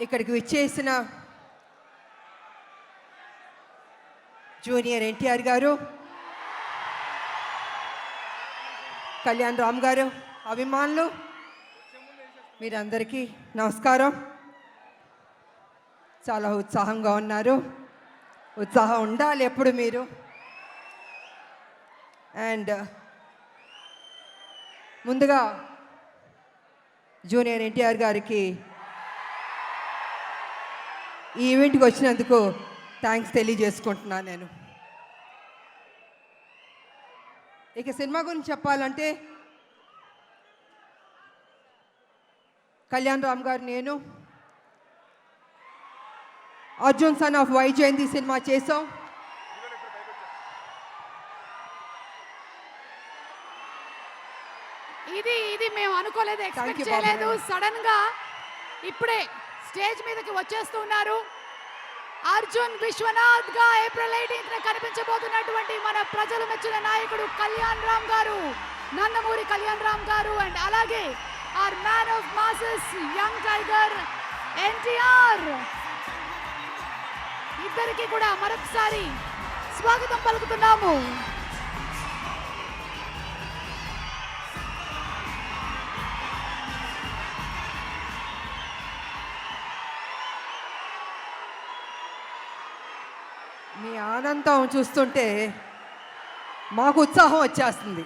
ఇక్కడికి విచ్చేసిన జూనియర్ ఎన్టీఆర్ గారు కళ్యాణ్ రామ్ గారు అభిమానులు మీరందరికీ నమస్కారం. చాలా ఉత్సాహంగా ఉన్నారు. ఉత్సాహం ఉండాలి ఎప్పుడు మీరు. అండ్ ముందుగా జూనియర్ ఎన్టీఆర్ గారికి ఈ ఈవెంట్కి వచ్చినందుకు థ్యాంక్స్ తెలియజేసుకుంటున్నాను నేను. ఇక సినిమా గురించి చెప్పాలంటే కళ్యాణ్ రామ్ గారు నేను Arjun son of Vyjayanthi cinema చేసాం ఇది ఇది మేము అనుకోలేదు ఎక్స్పెక్ట్ చేయలేదు. సడన్గా ఇప్పుడే స్టేజ్ మీదకి వచ్చేస్తున్నారు అర్జున్ విశ్వనాథ్గా ఏప్రిల్ ఎయిటీన్త్ కనిపించబోతున్నటువంటి మన ప్రజలు మెచ్చిన నాయకుడు కళ్యాణ్ రామ్ గారు నందమూరి కళ్యాణ్ రామ్ గారు అండ్ అలాగే our man of masses young tiger NTR. ఇద్దరికి కూడా మరొకసారి స్వాగతం పలుకుతున్నాము. మీ ఆనందం చూస్తుంటే మాకు ఉత్సాహం వచ్చేస్తుంది.